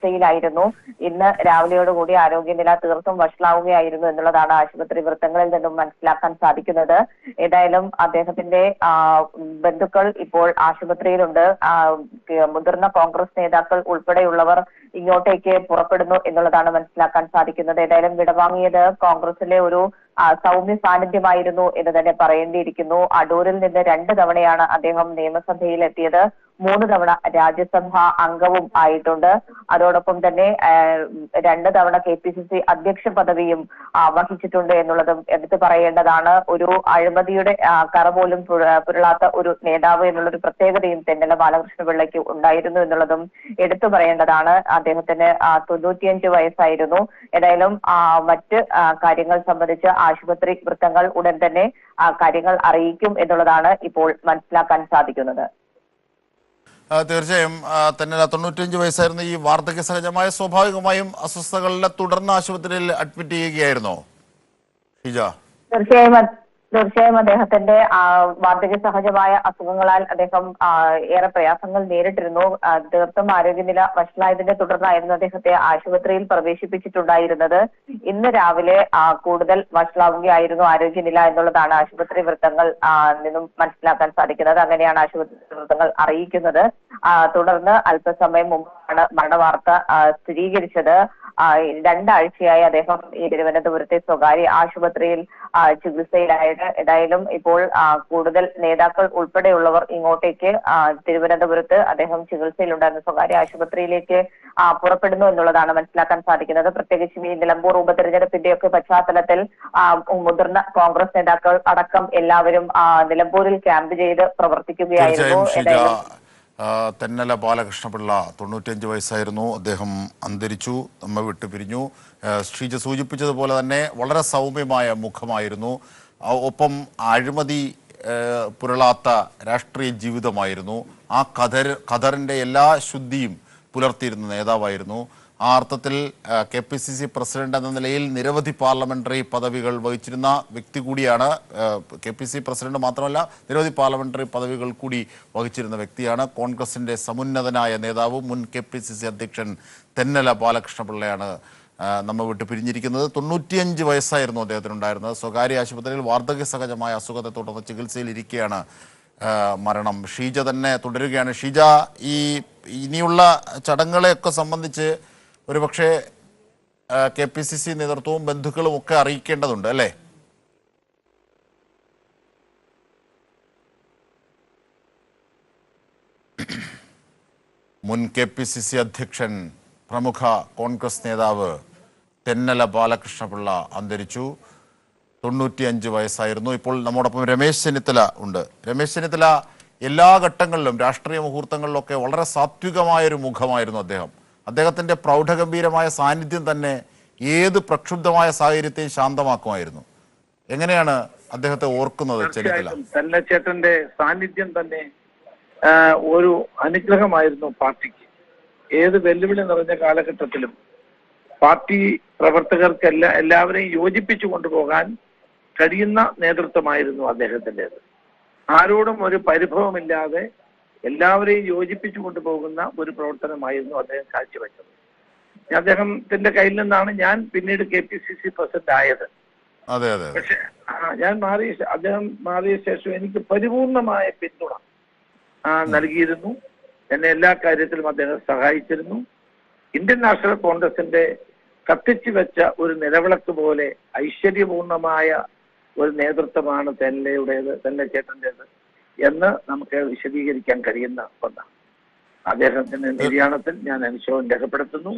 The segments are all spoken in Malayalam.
ചികിത്സയിലായിരുന്നു ഇന്ന് രാവിലെയോടുകൂടി ആരോഗ്യനില തീർത്തും വഷളാവുകയായിരുന്നു എന്നുള്ളതാണ് ആശുപത്രി വൃത്തങ്ങളിൽ നിന്നും മനസ്സിലാക്കാൻ സാധിക്കുന്നത്. ഏതായാലും അദ്ദേഹത്തിന്റെ ബന്ധുക്കൾ ഇപ്പോൾ ആശുപത്രിയിലുണ്ട്. മുതിർന്ന കോൺഗ്രസ് നേതാക്കൾ ഉൾപ്പെടെയുള്ളവർ ഇങ്ങോട്ടേക്ക് പുറപ്പെടുന്നു എന്നുള്ളതാണ് മനസ്സിലാക്കാൻ സാധിക്കുന്നത്. ഏതായാലും വിടവാങ്ങിയത് കോൺഗ്രസിലെ ഒരു സൗമ്യ സാന്നിധ്യമായിരുന്നു എന്ന് തന്നെ പറയേണ്ടിയിരിക്കുന്നു. അടൂരിൽ നിന്ന് രണ്ട് തവണയാണ് അദ്ദേഹം നിയമസഭയിൽ എത്തിയത് മൂന്ന് തവണ രാജ്യസഭാ അംഗവും ആയിട്ടുണ്ട്. അതോടൊപ്പം തന്നെ രണ്ട് തവണ കെ പി സി സി അധ്യക്ഷ പദവിയും വഹിച്ചിട്ടുണ്ട് എന്നുള്ളതും എടുത്തു പറയേണ്ടതാണ്. ഒരു അഴിമതിയുടെ കറ പോലും പുരളാത്ത ഒരു നേതാവ് എന്നുള്ളൊരു പ്രത്യേകതയും തെന്നല ബാലകൃഷ്ണ പിള്ളയ്ക്ക് ഉണ്ടായിരുന്നു എന്നുള്ളതും എടുത്തു പറയേണ്ടതാണ്. അദ്ദേഹത്തിന് തൊണ്ണൂറ്റിയഞ്ച് വയസ്സായിരുന്നു. ഏതായാലും മറ്റ് കാര്യങ്ങൾ സംബന്ധിച്ച് ആശുപത്രി വൃത്തങ്ങൾ ഉടൻ തന്നെ കാര്യങ്ങൾ അറിയിക്കും എന്നുള്ളതാണ് ഇപ്പോൾ മനസ്സിലാക്കാൻ സാധിക്കുന്നത്. തീർച്ചയായും തന്നെ തൊണ്ണൂറ്റിയഞ്ച് വയസ്സായിരുന്ന ഈ വാർദ്ധക്യ സഹജമായ സ്വാഭാവികമായും അസ്വസ്ഥകളിലെ തുടർന്ന് ആശുപത്രിയിൽ അഡ്മിറ്റ് ചെയ്യുകയായിരുന്നോ. ഷിജ. തീർച്ചയായും തീർച്ചയായും അദ്ദേഹത്തിന്റെ വാർദ്ധക്യ സഹജമായ അസുഖങ്ങളാൽ അദ്ദേഹം ഏറെ പ്രയാസങ്ങൾ നേരിട്ടിരുന്നു. തീർത്തും ആരോഗ്യനില വഷളായതിനെ തുടർന്നായിരുന്നു അദ്ദേഹത്തെ ആശുപത്രിയിൽ പ്രവേശിപ്പിച്ചിട്ടുണ്ടായിരുന്നത്. ഇന്ന് രാവിലെ കൂടുതൽ വഷളാവുകയായിരുന്നു ആരോഗ്യനില എന്നുള്ളതാണ് ആശുപത്രി വൃത്തങ്ങൾ നിന്നും മനസ്സിലാക്കാൻ സാധിക്കുന്നത്. അങ്ങനെയാണ് ആശുപത്രി വൃത്തങ്ങൾ അറിയിക്കുന്നത്. തുടർന്ന് അല്പസമയം മുമ്പാണ് മരണവാർത്ത സ്ഥിരീകരിച്ചത്. രണ്ടാഴ്ചയായി അദ്ദേഹം ഈ തിരുവനന്തപുരത്തെ സ്വകാര്യ ആശുപത്രിയിൽ ചികിത്സയിലായത് ഏതായാലും ഇപ്പോൾ കൂടുതൽ നേതാക്കൾ ഉൾപ്പെടെയുള്ളവർ ഇങ്ങോട്ടേക്ക് തിരുവനന്തപുരത്ത് അദ്ദേഹം ചികിത്സയിലുണ്ടായിരുന്ന സ്വകാര്യ ആശുപത്രിയിലേക്ക് പുറപ്പെടുന്നു എന്നുള്ളതാണ് മനസ്സിലാക്കാൻ സാധിക്കുന്നത്. പ്രത്യേകിച്ചും ഈ നിലമ്പൂർ ഉപതെരഞ്ഞെടുപ്പിന്റെ ഒക്കെ പശ്ചാത്തലത്തിൽ മുതിർന്ന കോൺഗ്രസ് നേതാക്കൾ അടക്കം എല്ലാവരും നിലമ്പൂരിൽ ക്യാമ്പ് ചെയ്ത് പ്രവർത്തിക്കുകയായിരുന്നു. ഏതായാലും തെന്നല ബാലകൃഷ്ണപിള്ള തൊണ്ണൂറ്റിയഞ്ച് വയസ്സായിരുന്നു. അദ്ദേഹം അന്തരിച്ചു നമ്മെ വിട്ടു പിരിഞ്ഞു ശ്രീജ സൂചിപ്പിച്ചതുപോലെ തന്നെ വളരെ സൗമ്യമായ മുഖമായിരുന്നു. ഒപ്പം അഴിമതി പുരളാത്ത രാഷ്ട്രീയ ജീവിതമായിരുന്നു. ആ ഖദർ ഖദറിന്റെ എല്ലാ ശുദ്ധിയും പുലർത്തിയിരുന്ന നേതാവായിരുന്നു. ആ അർത്ഥത്തിൽ K P C C president എന്ന നിലയിൽ നിരവധി പാർലമെന്ററി പദവികൾ വഹിച്ചിരുന്ന വ്യക്തി കൂടിയാണ് കെ പി സി പ്രസിഡന്റ് മാത്രമല്ല നിരവധി പാർലമെന്ററി പദവികൾ കൂടി വഹിച്ചിരുന്ന വ്യക്തിയാണ്. കോൺഗ്രസിന്റെ സമുന്നതനായ നേതാവ് മുൻ കെ പി സി സി അധ്യക്ഷൻ തെന്നല ബാലകൃഷ്ണപിള്ളയാണ് നമ്മൾ നമ്മെ വിട്ട് പിരിഞ്ഞിരിക്കുന്നത്. തൊണ്ണൂറ്റിയഞ്ച് വയസ്സായിരുന്നു അദ്ദേഹത്തിനുണ്ടായിരുന്നത്. സ്വകാര്യ ആശുപത്രിയിൽ വാർദ്ധക്യ സഹജമായ അസുഖത്തെ തുടർന്ന് ചികിത്സയിൽ ഇരിക്കുകയാണ് മരണം. ഷീജ തന്നെ തുടരുകയാണ്. ഷീജ ഈ ഇനിയുള്ള ചടങ്ങുകളെയൊക്കെ സംബന്ധിച്ച് ഒരുപക്ഷെ കെ പി സി സി നേതൃത്വവും ബന്ധുക്കളും ഒക്കെ അറിയിക്കേണ്ടതുണ്ട് അല്ലേ? മുൻ കെ പി സി സി അധ്യക്ഷൻ പ്രമുഖ കോൺഗ്രസ് നേതാവ് തെന്നല ബാലകൃഷ്ണപിള്ള അന്തരിച്ചു. തൊണ്ണൂറ്റിയഞ്ച് വയസ്സായിരുന്നു. ഇപ്പോൾ നമ്മോടൊപ്പം രമേശ് ചെന്നിത്തല ഉണ്ട്. രമേശ് ചെന്നിത്തല എല്ലാ ഘട്ടങ്ങളിലും രാഷ്ട്രീയ മുഹൂർത്തങ്ങളിലൊക്കെ വളരെ സാത്വികമായൊരു മുഖമായിരുന്നു അദ്ദേഹം. അദ്ദേഹത്തിന്റെ പ്രൗഢഗംഭീരമായ സാന്നിധ്യം തന്നെ ഏത് പ്രക്ഷുബ്ധമായ സാഹചര്യത്തെയും ശാന്തമാക്കുമായിരുന്നു. എങ്ങനെയാണ് അദ്ദേഹത്തെ ഓർക്കുന്നത് ചെന്നിത്തല? തല്ലച്ചേട്ടന്റെ സാന്നിധ്യം തന്നെ ഒരു അനുഗ്രഹമായിരുന്നു പാർട്ടിക്ക്. ഏത് വെല്ലുവിളി നിറഞ്ഞ കാലഘട്ടത്തിലും പാർട്ടി പ്രവർത്തകർക്ക് എല്ലാ എല്ലാവരെയും യോജിപ്പിച്ചു കൊണ്ടുപോകാൻ കഴിയുന്ന നേതൃത്വമായിരുന്നു അദ്ദേഹത്തിന്റെത്. ആരോടും ഒരു പരിഭവമില്ലാതെ എല്ലാവരെയും യോജിപ്പിച്ചു കൊണ്ടുപോകുന്ന ഒരു പ്രവർത്തനമായിരുന്നു അദ്ദേഹം കാഴ്ചവെച്ചത്. അദ്ദേഹത്തിന്റെ കയ്യിൽ നിന്നാണ് ഞാൻ പിന്നീട് K P C C president ആയത്. പക്ഷെ ഞാൻ മാറിയ അദ്ദേഹം മാറിയ ശേഷം എനിക്ക് പരിപൂർണമായ പിന്തുണ നൽകിയിരുന്നു. എന്നെ എല്ലാ കാര്യത്തിലും അദ്ദേഹം സഹായിച്ചിരുന്നു. ഇന്ത്യൻ നാഷണൽ കോൺഗ്രസിന്റെ കത്തിച്ചു വെച്ച ഒരു നിലവിളക്ക് പോലെ ഐശ്വര്യപൂർണമായ ഒരു നേതൃത്വമാണ് തെല്ലയുടേത് തെല്ല ചേട്ടന്റെത് എന്ന് നമുക്ക് വിശദീകരിക്കാൻ കഴിയുന്ന ഒന്നാണ്. അദ്ദേഹത്തിന്റെ നിര്യാണത്തിൽ ഞാൻ അനുശോചനം രേഖപ്പെടുത്തുന്നു.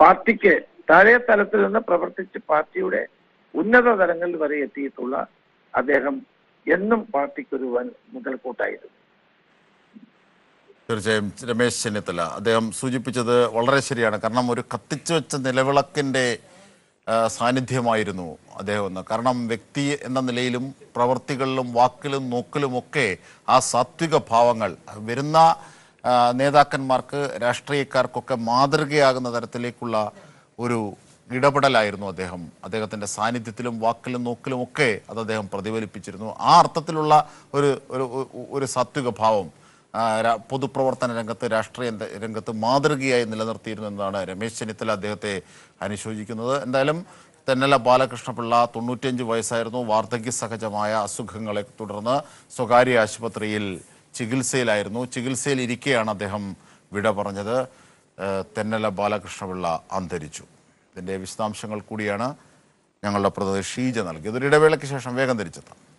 പാർട്ടിക്ക് താഴെ തലത്തിൽ നിന്ന് പ്രവർത്തിച്ച് പാർട്ടിയുടെ ഉന്നത തലങ്ങളിൽ വരെ എത്തിയിട്ടുള്ള അദ്ദേഹം എന്നും പാർട്ടിക്കൊരു വൻ മുതൽക്കൂട്ടായിരുന്നു. തീർച്ചയായും രമേശ് ചെന്നിത്തല അദ്ദേഹം സൂചിപ്പിച്ചത് വളരെ ശരിയാണ്. കാരണം ഒരു കത്തിച്ചു വെച്ച നിലവിളക്കിന്റെ ആ, സാന്നിധ്യമായിരുന്നു അദ്ദേഹം എന്ന് കാരണം വ്യക്തി എന്ന നിലയിലും പ്രവർത്തികളിലും വാക്കിലും നോക്കിലുമൊക്കെ ആ സാത്വിക ഭാവങ്ങൾ വരുന്ന നേതാക്കന്മാർക്ക് രാഷ്ട്രീയക്കാർക്കൊക്കെ മാതൃകയാകുന്ന തരത്തിലേക്കുള്ള ഒരു ഇടപെടലായിരുന്നു അദ്ദേഹം. അദ്ദേഹത്തിന്റെ സാന്നിധ്യത്തിലും വാക്കിലും നോക്കിലും ഒക്കെ അത് അദ്ദേഹം പ്രതിഫലിപ്പിച്ചിരുന്നു. ആ അർത്ഥത്തിലുള്ള ഒരു ഒരു സാത്വിക ഭാവം പൊതുപ്രവർത്തന രംഗത്ത് രാഷ്ട്രീയ രംഗത്ത് മാതൃകയായി നിലനിർത്തിയിരുന്നു എന്നതാണ് രമേശ് ചെന്നിത്തല അദ്ദേഹത്തെ അനുശോചിക്കുന്നത്. എന്തായാലും തെന്നല ബാലകൃഷ്ണപിള്ള തൊണ്ണൂറ്റിയഞ്ച് വയസ്സായിരുന്നു. വാർദ്ധക്യ സഹജമായ അസുഖങ്ങളെ തുടർന്ന് സ്വകാര്യ ആശുപത്രിയിൽ ചികിത്സയിലായിരുന്നു. ചികിത്സയിൽ ഇരിക്കെയാണ് അദ്ദേഹം വിട പറഞ്ഞത്. തെന്നല ബാലകൃഷ്ണപിള്ള അന്തരിച്ചു. ഇതിന്റെ വിശദാംശങ്ങൾ കൂടിയാണ് ഞങ്ങളുടെ പ്രതിനിധി ഷീജ നൽകിയത്. ഒരു ഇടവേളയ്ക്ക് ശേഷം വേഗം തിരിച്ചെത്താം.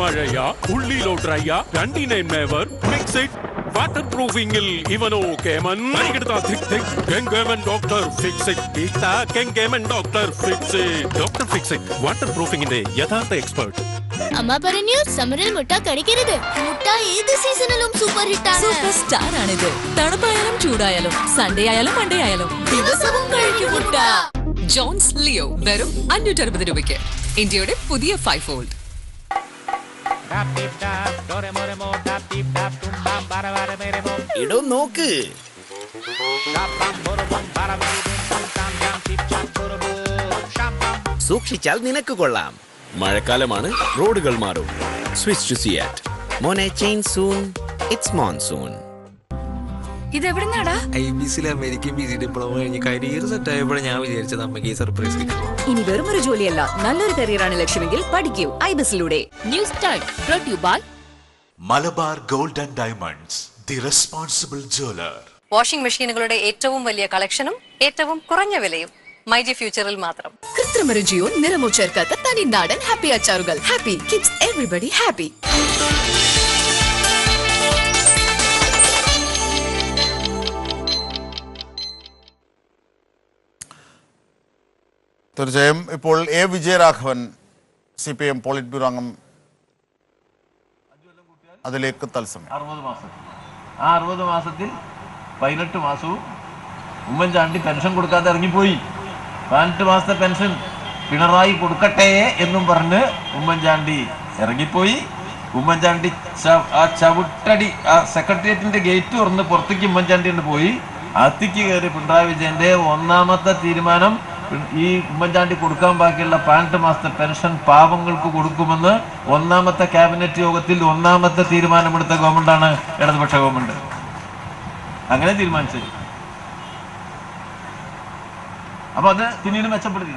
മഴയ ഉള്ളിലോട്ടറയ്യ രണ്ടിനെയും മേവർ മിക്സ് ഇറ്റ് വാട്ടർ പ്രൂഫിംഗിൽ ഇവനോ കേമൻ. കെങ്കേമൻ doctor കെങ്കേമൻ doctor fix doctor Fixit water പ്രൂഫിംഗിന്റെ യഥാർത്ഥ എക്സ്പേർട്ട് അമ്മ പറഞ്ഞു സമരൽ മുട്ട കടിക്കരുത്. മുട്ട ഏത് സീസണിലും സൂപ്പർ ഹിറ്റാണ് സൂപ്പർ സ്റ്റാർ ആണിത് തണുപ്പായാലും ചൂടായാലും സൺഡേ ആയാലും മൺഡേ ആയാലും ദിവസവും കഴിക്കും മുട്ട. ജോൺസ് ലിയോ വെറും അഞ്ഞൂറ്ററുപത് രൂപയ്ക്ക്. ഇന്ത്യയുടെ പുതിയ ഫൈവ് ഫോൾഡ് ഇടോ നോക്ക്. സൂക്ഷിച്ചാൽ നിനക്ക് കൊള്ളാം. മഴക്കാലമാണ് റോഡുകൾ മാറും. സ്വിച്ച് ടു സിയാറ്റ് മോനെ ചെയിൻ സൂൺ ഇറ്റ്സ് മോൺസൂൺ ഇതെവിടുന്നാടാ? ഐ ബി സിയിൽ അമേരിക്കൻ പി ജി ഡിപ്ലോമ കഴിഞ്ഞ് കരിയർ സെറ്റ് ആയപ്പോൾ ഞാൻ വിചാരിച്ചത് അമ്മയ്ക്ക് ഈ സർപ്രൈസ് ഇനി വെറും ഒരു ജോലിയല്ല നല്ലൊരു കരിയറാണ് ലക്ഷ്യമെങ്കിൽ പഠിക്കൂ ഐബസിലൂടെ. News time brought you by Malabar gold and diamonds the responsible jeweller washing മെഷീനുകളുടെ ഏറ്റവും വലിയ കളക്ഷനും ഏറ്റവും കുറഞ്ഞ വിലയും മൈജി ഫ്യൂച്ചറിൽ മാത്രം. കൃത്രിമ രുചിയോ നിറമോ ചേർക്കാത്ത തനി നാടൻ ഹാപ്പി അച്ചാറുകൾ. ഹാപ്പി കിഡ്സ് എവറിബഡി ഹാപ്പി തീർച്ചയായും ഇപ്പോൾ A Vijayaraghavan C P M politburo അംഗം. അതിലേക്ക് തത്സമയം. അറുപത് മാസം ആ അറുപത് മാസത്തിൽ പതിനെട്ട് മാസവും ഉമ്മൻചാണ്ടി പെൻഷൻ കൊടുക്കാതെ ഇറങ്ങിപ്പോയി. പതിനെട്ട് മാസത്തെ പെൻഷൻ പിണറായി കൊടുക്കട്ടെ എന്നും പറഞ്ഞ് ഉമ്മൻചാണ്ടി ഇറങ്ങിപ്പോയി. ഉമ്മൻചാണ്ടി ആ ചവിട്ടടി ആ സെക്രട്ടേറിയറ്റിന്റെ ഗേറ്റ് തുറന്ന് പുറത്തേക്ക് ഉമ്മൻചാണ്ടി പോയി. അത്തിക്ക് കയറി പിണറായി വിജയന്റെ ഒന്നാമത്തെ തീരുമാനം ഈ ഉമ്മൻചാണ്ടി കൊടുക്കാൻ ബാക്കിയുള്ള പതിനെട്ട് മാസത്തെ പെൻഷൻ പാവങ്ങൾക്ക് കൊടുക്കുമെന്ന് ഒന്നാമത്തെ ക്യാബിനറ്റ് യോഗത്തിൽ ഒന്നാമത്തെ തീരുമാനമെടുത്ത ഗവൺമെന്റാണ് ഇടതുപക്ഷ ഗവൺമെന്റ് അങ്ങനെ തീരുമാനിച്ചത്. അപ്പോൾ അത് പിന്നീട് മെച്ചപ്പെടുത്തി.